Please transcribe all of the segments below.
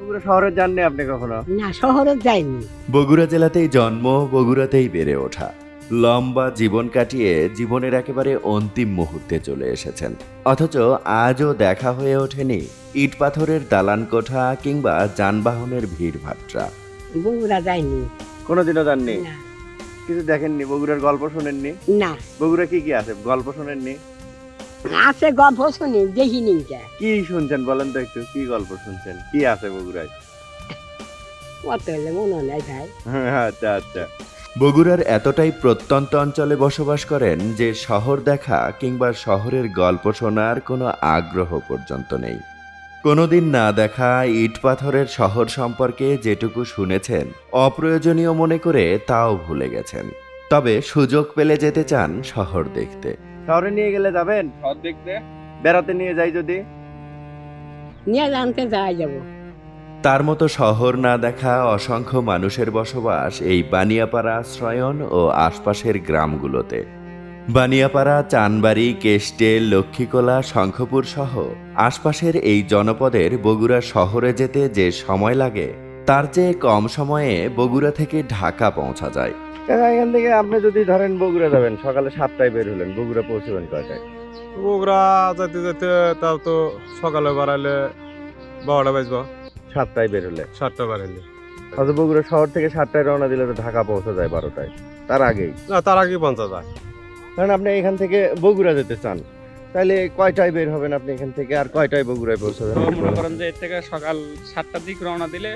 বগুড়া শহরে যাননি আপনি কখনো? না শহরে যাইনি। বগুড়া জেলাতেই জন্ম বগুড়াতেই বেড়ে ওঠা। লম্বা জীবন কাটিয়ে জীবনের একেবারে অন্তিম মুহূর্তে চলে এসেছেন। অথচ আজও দেখা হয়ে ওঠেনি ইট পাথরের দালান কোঠা কিংবা যানবাহনের ভিড় ভাট্টা। বগুড়া যাইনি। কোনোদিনও যাননি? না। কিছু দেখেননি? বগুড়ার গল্প শোনেননি? না। বগুড়া কি কি আছে? গল্প শোনেননি? আছে গল্প শুনি দেখিনি কে। কি শুনছেন বলেন তো একটু কি গল্প শুনছেন? কি আছে বগুড়ায়? কত হলে মনে নেই ভাই। আচ্ছা আচ্ছা। বগুড়ার এতটাই প্রত্যন্ত অঞ্চলে বসবাস করেন যে শহর দেখা কিংবা শহরের গল্প শোনার কোনো আগ্রহ পর্যন্ত নেই। কোনোদিন না দেখা ইট পাথরের শহর সম্পর্কে যেটুকু শুনেছেন অপ্রয়োজনীয় মনে করে তাও ভুলে গেছেন। তবে সুযোগ পেলে যেতে চান শহর দেখতে। শহরে নিয়ে গেলে যাবেন? শহর দেখতে। বেড়াতে নিয়ে যাই যদি। নিয়ে জানতে যাই যাব। তার মতো শহর না দেখা অসংখ্য মানুষের বসবাস এই বানিয়াপাড়া শ্রয়ন ও আশপাশের গ্রামগুলোতে। বানিয়াপাড়া চানবাড়ি কেষ্টে লক্ষ্মীকোলা শঙ্খপুর সহ আশপাশের এই জনপদের বগুড়া শহরে যেতে যে সময় লাগে তার চেয়ে কম সময়ে বগুড়া থেকে ঢাকা পৌঁছা যায়। কাকা, এখান থেকে আপনি যদি ধরেন বগুড়া যাবেন সকালে সাতটায় বের হলেন বগুড়া পৌঁছবেন কয়টায়? বগুড়া যাইতে যাইতে তাও তো সকালে বাড়াইলে বারোটা বাজবো। সাতটায় বের হলে? সাতটা বাড়াইলে। অথচ বগুড়া শহর থেকে সাতটায় রওনা দিলে তো ঢাকা পৌঁছা যায় বারোটায়। তার আগেই? না তার আগে পঞ্চাশ যায়। কারণ আপনি এখান থেকে বগুড়া যেতে চান তাহলে কয়টায় বের হবেন আপনি এখান থেকে? আর কয়টায় বগুড়ায় পৌঁছাবেন? মনে করেন যে এর থেকে সকাল সাতটার দিক রওনা দিলে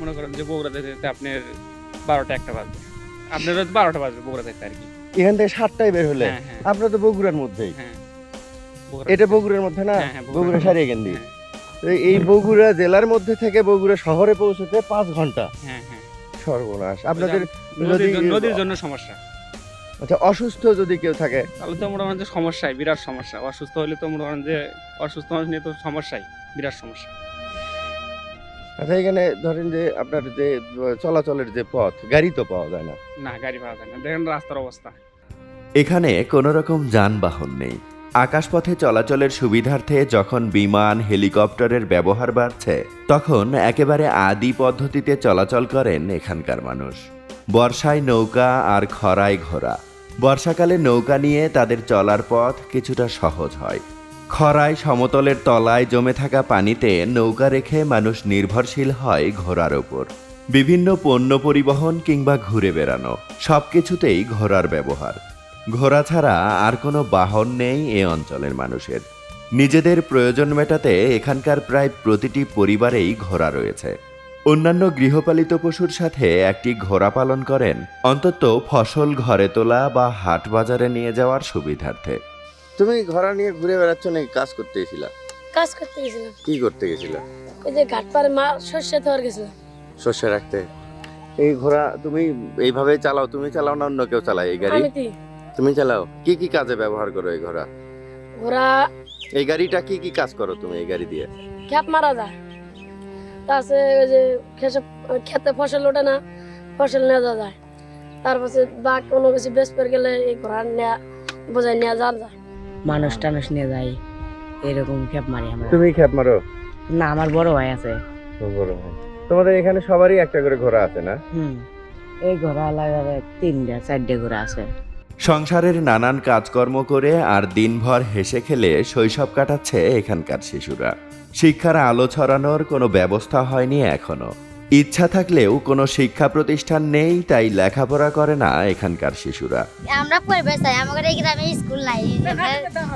মনে করেন যে বগুড়া যেতে যেতে আপনার বারোটা একটা বাজবে। আপনার বারোটা বাজবে বগুড়া যেতে আর কি। এখান থেকে সাতটায় বের হলে? হ্যাঁ হ্যাঁ। তো বগুড়ার মধ্যেই। হ্যাঁ। এটা বগুড়ার মধ্যে না? হ্যাঁ, হ্যাঁ, বগুড়া সারিয়ে কেন্দ্রি হ্যাঁ, এই বগুড়া জেলার মধ্যে থেকে বগুড়া শহরে পৌঁছতে পাঁচ ঘণ্টা। হ্যাঁ হ্যাঁ। সর্বনাশ। আপনাদের নদীর জন্য- নদীর জন্য সমস্যা। আচ্ছা অসুস্থ যদি কেউ থাকে? তাহলে তো মনে করেন যে সমস্যাই বিরাট সমস্যা। অসুস্থ হলে তো মনে করেন যে অসুস্থ মানুষ নিয়ে তো সমস্যাই বিরাট সমস্যা। আচ্ছা এখানে ধরেন যে আপনার যে চলাচলের যে পথ গাড়ি তো পাওয়া যায় না। না গাড়ি পাওয়া যায় না। দেখেন রাস্তার অবস্থা। এখানে কোনো রকম যানবাহন নেই। আকাশপথে চলাচলের সুবিধার্থে যখন বিমান হেলিকপ্টারের ব্যবহার বাড়ছে তখন একেবারে আদি পদ্ধতিতে চলাচল করেন এখানকার মানুষ। বর্ষায় নৌকা আর খরায় ঘোড়া। বর্ষাকালে নৌকা নিয়ে তাদের চলার পথ কিছুটা সহজ হয়। খরায় সমতলের তলায় জমে থাকা পানিতে নৌকা রেখে মানুষ নির্ভরশীল হয় ঘোড়ার ওপর। বিভিন্ন পণ্য পরিবহন কিংবা ঘুরে বেড়ানো, সবকিছুতেই ঘোড়ার ব্যবহার। ঘোড়া ছাড়া আর কোনো বাহন নেই এ অঞ্চলের মানুষের। নিজেদের প্রয়োজন মেটাতে এখানকার প্রায় প্রতিটি পরিবারেই ঘোড়া রয়েছে। অন্যান্য গৃহপালিত পশুর সাথে একটি ঘোড়া পালন করেন অন্তত ফসল ঘরে তোলা বা হাট বাজারে নিয়ে যাওয়ার সুবিধার্থে। তুমি ঘোড়া নিয়ে ঘুরে বেড়াচ্ছ নাকি কাজ করতে গেছিলা? কাজ করতে গেছিলাম। কি করতে গেছিলা? ওই যে ঘাট পারে মা সর্ষে ধর গেছিলাম। শস্য রাখতে? এই ঘোড়া তুমি এইভাবে চালাও তুমি চালাও না অন্য কেউ চালায় এই গাড়ি? তুমি চালাও। কি কি কাজে ব্যবহার করো এই ঘোড়া? ঘোড়া এই গাড়িটা কি কি কাজ করো তুমি এই গাড়ি দিয়ে? খ্যাপ মারা যায়। তাছে ওই যে খেসে খেতে ফসল ওঠে না ফসল নেওয়া যায়। তারপরে বা কোনো কিছু বেশ করে গেলে এই ঘোড়া নেওয়া বোঝাই নেওয়া যাওয়া যায়। মানুষ টানুষ নিয়ে যাই। এরকম খেপ মারি আমরা। তুমি খেপ মারো? না আমার বড় ভাই আছে। বড় ভাই। তোমাদের এখানে সবারই একটা করে ঘোড়া আছে না? হুম এই ঘোড়া লাগাবে তিনটা চারটে ঘোড়া আছে। সংসারের নানান কাজকর্ম করে আর দিনভর হেসে খেলে শৈশব কাটাচ্ছে এখানকার শিশুরা। শিক্ষার আলো ছড়ানোর কোনো ব্যবস্থা হয়নি এখনও। ইচ্ছা থাকলেও কোনো শিক্ষা প্রতিষ্ঠান নেই তাই লেখাপড়া করে না এখানকার শিশুরা। আমরা পড়বে চাই আমাদের এই গ্রামে স্কুল নাই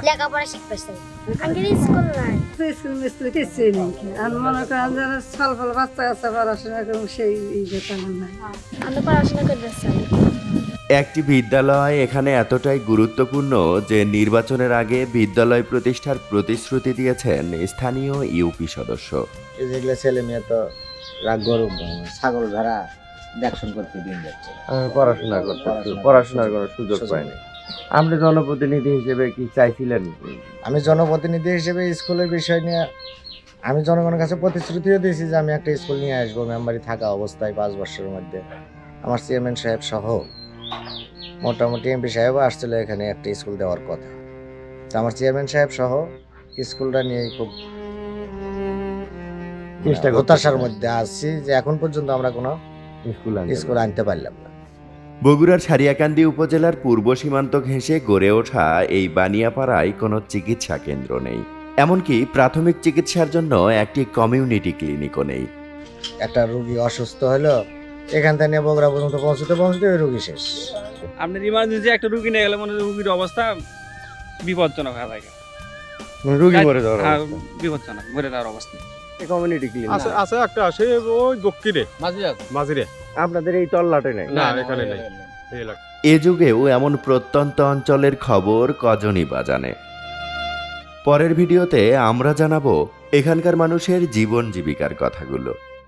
লেখাপড়া শিখতে চাই আমাদের স্কুল নাই। স্কুল মিস্কুল কিছুই নেই। আর মনে করেন যারা ফল ফল বাচ্চা কাচ্চা পড়াশোনা করুন সেই ইয়েটা নাই। আমরা পড়াশোনা করতে চাই একটি বিদ্যালয় এখানে এতটাই গুরুত্বপূর্ণ যে নির্বাচনের আগে বিদ্যালয় প্রতিষ্ঠার প্রতিশ্রুতি দিয়েছেন স্থানীয় ইউপি সদস্য। এই যেগুলো ছেলে মেয়ে তো গরু ছাগল ভেড়া দেখশন করতে দিন যাচ্ছে আমি পড়াশোনা করতে পড়াশোনার কোনো সুযোগ পাইনি। আপনি জনপ্রতিনিধি হিসেবে কি চাইছিলেন? আমি জনপ্রতিনিধি হিসেবে স্কুলের বিষয় নিয়ে আমি জনগণের কাছে প্রতিশ্রুতিও দিয়েছি যে আমি একটা স্কুল নিয়ে আসব মেম্বারি থাকা অবস্থায় পাঁচ বছরের মধ্যে। আমার চেয়ারম্যান সাহেব সহ মোটামুটি এমপি সাহেবও আসছিল এখানে একটা স্কুল দেওয়ার কথা। তো আমার চেয়ারম্যান সাহেব সহ স্কুলটা নিয়ে খুব। হতাশার মধ্যে আছি যে এখন পর্যন্ত আমরা কোনো স্কুল আনতে স্কুল আনতে পারলাম না। বগুড়ার সারিয়াকান্দি উপজেলার পূর্ব সীমান্ত ঘেঁষে গড়ে ওঠা এই বানিয়াপাড়ায় কোনো চিকিৎসা কেন্দ্র নেই। এমনকি প্রাথমিক চিকিৎসার জন্য একটি কমিউনিটি ক্লিনিকও নেই। একটা রুগী অসুস্থ হলো এখান থেকে নিয়ে বগুড়া পর্যন্ত পৌঁছতে পৌঁছতে ওই রুগী শেষ। আপনার ইমার্জেন্সি একটা রুগী নিয়ে গেলে মনে হয় রুগীর অবস্থা বিপজ্জনক হয়ে থাকে। মানে রোগী মরে যাওয়ার হ্যাঁ, বিপজ্জনক মরে যাওয়ার অবস্থা। কমিউনিটি ক্লিনিক আছে আছে একটা আছে ওই দক্ষিণে। মাঝিরে আপনাদের এই তল্লাটে নেই? না এখানে নাই। এ যুগেও এমন প্রত্যন্ত অঞ্চলের খবর কজনই বা জানে? পরের ভিডিওতে আমরা জানাব এখানকার মানুষের জীবন জীবিকার কথাগুলো।